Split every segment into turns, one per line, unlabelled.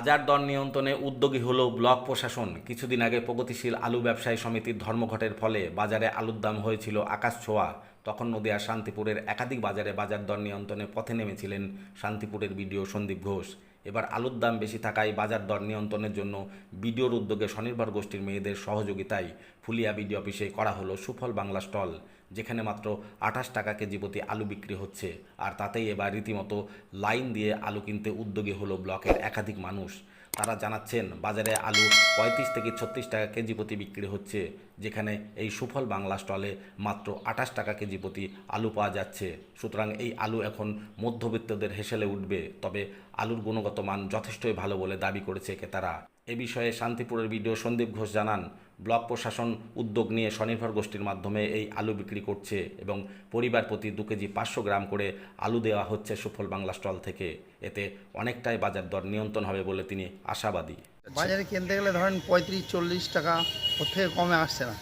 বাজার দর নিয়ন্ত্রণে উদ্যোগী হল ব্লক প্রশাসন। কিছুদিন আগে প্রগতিশীল আলু ব্যবসায়ী সমিতির ধর্মঘটের ফলে বাজারে আলুর দাম হয়েছিল আকাশ ছোঁয়া। তখন নদিয়া শান্তিপুরের একাধিক বাজারে বাজার দর নিয়ন্ত্রণে পথে নেমেছিলেন শান্তিপুরের বিডিও সন্দীপ ঘোষ। এবার আলুর দাম বেশি থাকায় বাজার দর নিয়ন্ত্রণের জন্য বিডিওর উদ্যোগে স্বনির্ভর গোষ্ঠীর মেয়েদের সহযোগিতায় ফুলিয়া বিডিও অফিসে করা হলো সুফল বাংলা স্টল, যেখানে মাত্র আঠাশ টাকা কেজি প্রতি আলু বিক্রি হচ্ছে। আর তাতেই এবার রীতিমতো লাইন দিয়ে আলু কিনতে উদ্যোগী হলো ব্লকের একাধিক মানুষ। তারা জানাচ্ছেন বাজারে আলু পঁয়ত্রিশ থেকে ছত্রিশ টাকা কেজি প্রতি বিক্রি হচ্ছে, যেখানে এই সুফল বাংলা স্টলে মাত্র আঠাশ টাকা কেজি প্রতি আলু পাওয়া যাচ্ছে। সুতরাং এই আলু এখন মধ্যবিত্তদের হেসেলে উঠবে, তবে আলুর গুণগত মান যথেষ্টই ভালো বলে দাবি করেছে ক্রেতারা। এ বিষয়ে শান্তিপুরের বিডিও সন্দীপ ঘোষ জানান ব্লক প্রশাসন উদ্যোগ নিয়ে স্বনির্ভর গোষ্ঠীর মাধ্যমে এই আলু বিক্রি করছে এবং পরিবার প্রতি দু কেজি পাঁচশো গ্রাম করে আলু দেওয়া হচ্ছে সুফল বাংলা স্টল থেকে। এতে অনেকটাই বাজার দর নিয়ন্ত্রণ হবে বলে তিনি আশাবাদী।
বাজারে কিনতে গেলে ধরেন পঁয়ত্রিশ চল্লিশ টাকা ওর থেকে কমে আসছে না।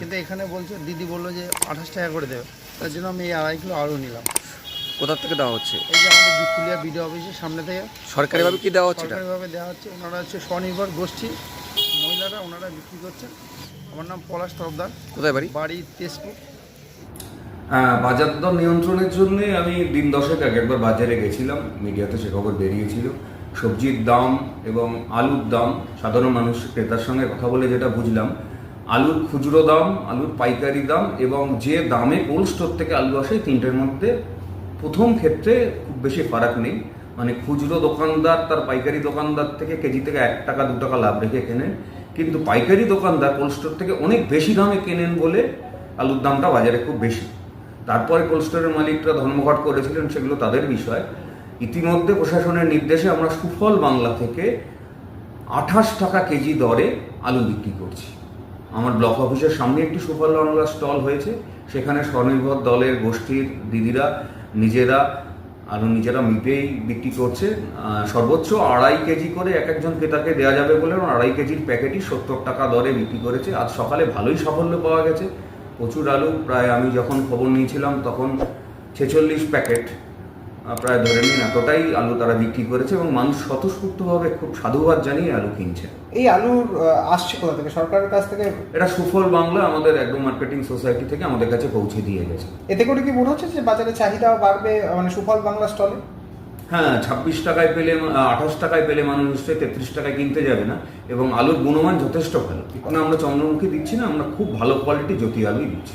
কিন্তু এখানে বলছে দিদি বলল যে আঠাশ টাকা করে দেবে। তার জন্য আমি এই আড়াই কিলো আলু নিলাম।
কোথা থেকে দেওয়া হচ্ছে?
এই যে আমাদের বিপুলিয়া বিডিও অফিসের সামনে থেকে
সরকারিভাবে কি দেওয়া হচ্ছে এটা?
সরকারিভাবে দেওয়া হচ্ছে। ওনারা হচ্ছে স্বনির্ভর গোষ্ঠী। মহিলারা ওনারা বিক্রি করছেন আমার নাম পলাশ তরফদার
কোথায় বাড়ি?
বাড়ি তেজপুর।
হ্যাঁ বাজার দর নিয়ন্ত্রণের জন্য আমি দিন দশেক আগে একবার বাজারে গেছিলাম। মিডিয়াতে সে খবর বেরিয়েছিল। সবজির দাম এবং আলুর দাম সাধারণ মানুষ ক্রেতার সঙ্গে কথা বলে যেটা বুঝলাম আলুর খুচরো দাম আলুর পাইকারি দাম এবং যে দামে কোল্ড স্টোর থেকে আলু আসে তিনটের মধ্যে প্রথম ক্ষেত্রে খুব বেশি ফারাক নেই। মানে খুচরো দোকানদার, তার পাইকারি দোকানদার থেকে কেজি থেকে এক টাকা, দু টাকা লাভ রেখে কেনেন। কিন্তু পাইকারি দোকানদার কোল্ড স্টোর থেকে অনেক বেশি দামে কেনেন বলে আলুর দামটা বাজারে খুব বেশি। তারপরে কোল্ড স্টোরের মালিকরা ধর্মঘট করেছিলেন সেগুলো তাদের বিষয়। ইতিমধ্যে প্রশাসনের নির্দেশে আমরা সুফল বাংলা থেকে আঠাশ টাকা কেজি দরে আলু বিক্রি করছি। আমার ব্লক অফিসের সামনে একটি সুফল বাংলা স্টল হয়েছে। সেখানে স্বনির্ভর দলের গোষ্ঠীর দিদিরা নিজেরা আলু নিজেরা মিটেই বিক্রি করছে। সর্বোচ্চ আড়াই কেজি করে এক একজন ক্রেতাকে দেওয়া যাবে বলে আড়াই কেজির প্যাকেটই সত্তর টাকা দরে বিক্রি করেছে। আজ সকালে ভালোই সাফল্য পাওয়া গেছে। প্রচুর আলু, প্রায় আমি যখন খবর নিয়েছিলাম তখন ছেচল্লিশ প্যাকেট প্রায় ধরে নিন এতটাই আলু তারা বিক্রি করেছে এবং মানুষ স্বতঃস্ফূর্তভাবে খুব সাধুবাদ জানিয়ে আলু কিনছে
এই আলুর আসছে কোথা থেকে? সরকারের কাছ থেকে?
এটা সুফল বাংলা আমাদের অ্যাগ্রো মার্কেটিং সোসাইটি থেকে আমাদের কাছে পৌঁছে দিয়ে গেছে।
এতে করে কি মনে হচ্ছে যে বাজারে চাহিদাও বাড়বে মানে সুফল বাংলা স্টলে?
হ্যাঁ ছাব্বিশ টাকায় পেলে আঠাশ টাকায় পেলে মানুষ নিশ্চয়ই তেত্রিশ টাকায় কিনতে যাবে না এবং আলুর গুণমান যথেষ্ট ভালো। আমরা চন্দ্রমুখী দিচ্ছি না আমরা খুব ভালো কোয়ালিটি জ্যোতি আলুই দিচ্ছি।